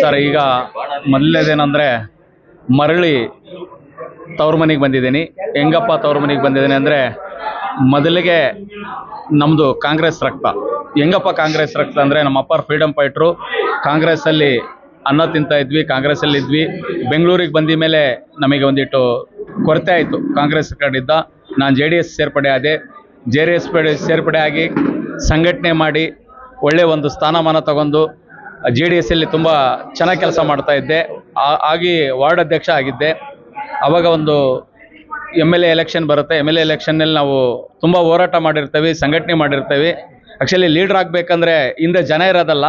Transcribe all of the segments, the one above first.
Sir, ಈಗ ಮೊದಲನೇದೇನಂದರೆ ಮರಳಿ ತವ್ರ ಮನೆಗೆ ಬಂದಿದ್ದೀನಿ. ಹೆಂಗಪ್ಪ ತವ್ರ ಮನೆಗೆ ಬಂದಿದ್ದೀನಿ ಅಂದರೆ ಮೊದಲಿಗೆ ನಮ್ಮದು ಕಾಂಗ್ರೆಸ್ ರಕ್ತ. ಹೆಂಗಪ್ಪ ಕಾಂಗ್ರೆಸ್ ರಕ್ತ ಅಂದರೆ ನಮ್ಮ ಅಪ್ಪರ್ ಫ್ರೀಡಮ್ ಫೈಟ್ರು ಕಾಂಗ್ರೆಸ್ಸಲ್ಲಿ ಅನ್ನ ತಿಂತಾ ಇದ್ವಿ, ಕಾಂಗ್ರೆಸ್ಸಲ್ಲಿ ಇದ್ವಿ. ಬೆಂಗಳೂರಿಗೆ ಬಂದ ಮೇಲೆ ನಮಗೆ ಒಂದಿಟ್ಟು ಕೊರತೆ ಆಯಿತು. ಕಾಂಗ್ರೆಸ್ ಕಡೆಯಿಂದ ನಾನು ಜೆ ಡಿ ಎಸ್ ಸೇರ್ಪಡೆ ಆದೆ. ಜೆ ಡಿ ಎಸ್ ಸೇರ್ಪಡೆ ಆಗಿ ಸಂಘಟನೆ ಮಾಡಿ ಒಳ್ಳೆಯ ಒಂದು ಸ್ಥಾನಮಾನ ತಗೊಂಡು ಜೆ ಡಿ ಎಸ್ ಅಲ್ಲಿ ತುಂಬ ಚೆನ್ನಾಗಿ ಕೆಲಸ ಮಾಡ್ತಾ ಇದ್ದೆ. ಆಗಿ ವಾರ್ಡ್ ಅಧ್ಯಕ್ಷ ಆಗಿದ್ದೆ. ಅವಾಗ ಒಂದು ಎಂ ಎಲ್ ಎ ಎಲೆಕ್ಷನ್ ಬರುತ್ತೆ. ಎಂ ಎಲ್ ಎ ಎಲೆಕ್ಷನ್ನಲ್ಲಿ ನಾವು ತುಂಬ ಹೋರಾಟ ಮಾಡಿರ್ತೇವೆ, ಸಂಘಟನೆ ಮಾಡಿರ್ತೇವೆ. ಆ್ಯಕ್ಚುಲಿ ಲೀಡರ್ ಆಗಬೇಕಂದ್ರೆ ಹಿಂದೆ ಜನ ಇರೋದಲ್ಲ,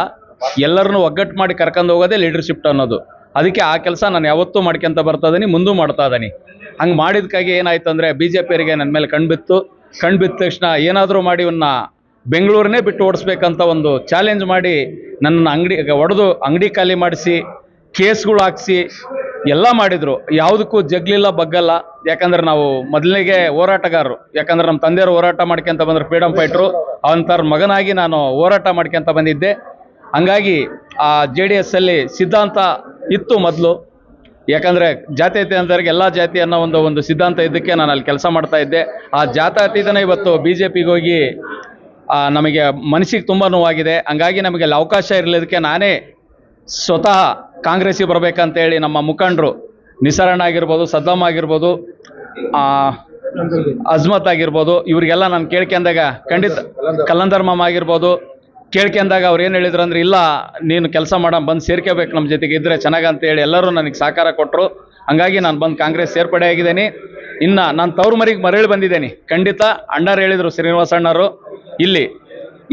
ಎಲ್ಲರನ್ನೂ ಒಗ್ಗಟ್ಟು ಮಾಡಿ ಕರ್ಕೊಂಡು ಹೋಗೋದೇ ಲೀಡರ್ಶಿಪ್ ಅನ್ನೋದು. ಅದಕ್ಕೆ ಆ ಕೆಲಸ ನಾನು ಯಾವತ್ತೂ ಮಾಡ್ಕೊಂತ ಬರ್ತಾ ಇದ್ದೀನಿ ಮುಂದೂ ಮಾಡ್ತಾ ಇದ್ದೀನಿ ಹಂಗೆ ಮಾಡಿದ್ಕಾಗಿ ಏನಾಯ್ತು ಅಂದರೆ ಬಿ ಜೆ ಪಿಯರಿಗೆ ನನ್ನ ಮೇಲೆ ಕಣ್ಬಿತ್ತು ಕಣ್ಬಿದ್ದ ತಕ್ಷಣ ಏನಾದರೂ ಮಾಡಿ ಇವನ್ನ ಬೆಂಗಳೂರನ್ನೇ ಬಿಟ್ಟು ಓಡಿಸ್ಬೇಕಂತ ಒಂದು ಚಾಲೆಂಜ್ ಮಾಡಿ ನನ್ನ ಅಂಗಡಿ, ಒಡೆದು ಅಂಗಡಿ ಖಾಲಿ ಮಾಡಿಸಿ, ಕೇಸ್ಗಳು ಹಾಕ್ಸಿ, ಎಲ್ಲ ಮಾಡಿದ್ರು. ಯಾವುದಕ್ಕೂ ಜಗ್ಲಿಲ್ಲ, ಬಗ್ಗಲ್ಲ. ಯಾಕಂದ್ರೆ ನಾವು ಮೊದಲಿಗೆ ಹೋರಾಟಗಾರರು. ಯಾಕಂದ್ರೆ ನಮ್ಮ ತಂದೆಯವರು ಹೋರಾಟ ಮಾಡ್ಕೊಂತ ಬಂದ್ರು ಫ್ರೀಡಮ್ ಫೈಟ್ರು. ಅವಂತರ ಮಗನಾಗಿ ನಾನು ಹೋರಾಟ ಮಾಡ್ಕೊಂತ ಬಂದಿದ್ದೆ. ಹಂಗಾಗಿ ಆ ಜೆ ಡಿ ಎಸ್ಸಲ್ಲಿ ಸಿದ್ಧಾಂತ ಇತ್ತು ಮೊದಲು. ಯಾಕಂದ್ರೆ ಜಾತ್ಯತೀತ ಅಂತವ್ರಿಗೆ ಎಲ್ಲ ಜಾತಿ ಅನ್ನೋ ಒಂದು ಒಂದು ಸಿದ್ಧಾಂತ ಇದ್ದಕ್ಕೆ ನಾನು ಅಲ್ಲಿ ಕೆಲಸ ಮಾಡ್ತಾ ಇದ್ದೆ. ಆ ಜಾತಾತೀತನ ಇವತ್ತು ಬಿ ಜೆ ಪಿಗೆ ಹೋಗಿ ನಮಗೆ ಮನಸ್ಸಿಗೆ ತುಂಬ ನೋವಾಗಿದೆ. ಹಂಗಾಗಿ ನಮಗೆ ಅಲ್ಲಿ ಅವಕಾಶ ಇರಲಿದ್ದಕ್ಕೆ ನಾನೇ ಸ್ವತಃ ಕಾಂಗ್ರೆಸ್ಸಿಗೆ ಬರಬೇಕಂತೇಳಿ ನಮ್ಮ ಮುಖಂಡರು ನಿಸರಣ ಆಗಿರ್ಬೋದು ಸದ್ದಾಮ್ ಆಗಿರ್ಬೋದು ಅಜ್ಮತ್ ಆಗಿರ್ಬೋದು, ಇವರಿಗೆಲ್ಲ ನಾನು ಕೇಳ್ಕೊಂಡಾಗ ಖಂಡಿತ ಕಲ್ಲಂದರ್ ಮಾಮ ಆಗಿರ್ಬೋದು, ಕೇಳ್ಕೊಂಡಾಗ ಅವ್ರು ಏನು ಹೇಳಿದ್ರು ಅಂದ್ರೆ, ಇಲ್ಲ, ನೀನು ಕೆಲಸ ಮಾಡೋ ಬಂದು ಸೇರ್ಕೋಬೇಕು ನಮ್ಮ ಜೊತೆಗೆ ಇದ್ರೆ ಚೆನ್ನಾಗ ಅಂತ ಹೇಳಿ ಎಲ್ಲರೂ ನನಗೆ ಸಹಕಾರ ಕೊಟ್ಟರು ಹಂಗಾಗಿ ನಾನು ಬಂದು ಕಾಂಗ್ರೆಸ್ ಸೇರ್ಪಡೆ ಆಗಿದ್ದೀನಿ ಇನ್ನು ನಾನು ತವ್ರ ಮರಿಗೆ ಮರಳಿ ಬಂದಿದ್ದೀನಿ. ಖಂಡಿತ ಅಣ್ಣರು ಹೇಳಿದರು ಶ್ರೀನಿವಾಸ ಅಣ್ಣರು ಇಲ್ಲಿ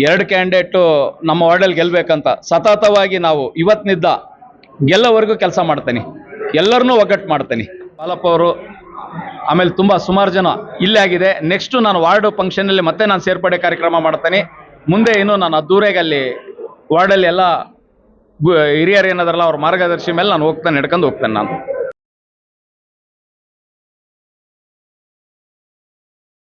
ಎರಡು ಕ್ಯಾಂಡಿಡೇಟು ನಮ್ಮ ವಾರ್ಡಲ್ಲಿ ಗೆಲ್ಲಬೇಕಂತ ಸತತವಾಗಿ ನಾವು ಇವತ್ತಿನಿಂದ ಗೆಲ್ಲೋವರೆಗೂ ಕೆಲಸ ಮಾಡ್ತೀನಿ. ಎಲ್ಲರನ್ನೂ ಒಗ್ಗಟ್ಟು ಮಾಡ್ತೀನಿ. ಬಾಲಪ್ಪ ಅವರು ಆಮೇಲೆ ತುಂಬ ಸುಮಾರು ಜನ ಇಲ್ಲೇ ಆಗಿದೆ. ನೆಕ್ಸ್ಟು ನಾನು ವಾರ್ಡ್ ಫಂಕ್ಷನಲ್ಲಿ ಮತ್ತೆ ನಾನು ಸೇರ್ಪಡೆ ಕಾರ್ಯಕ್ರಮ ಮಾಡ್ತೇನೆ. ಮುಂದೆ ಏನು ನಾನು ಅದ್ದೂರಾಗಿ ಅಲ್ಲಿ ವಾರ್ಡಲ್ಲಿ ಎಲ್ಲ ಹಿರಿಯರು ಏನಾದ್ರಲ್ಲ ಅವ್ರ ಮಾರ್ಗದರ್ಶಿ ಮೇಲೆ ನಾನು ಹೋಗ್ತಾನೆ, ನಡ್ಕೊಂಡು ಹೋಗ್ತೇನೆ ನಾನು.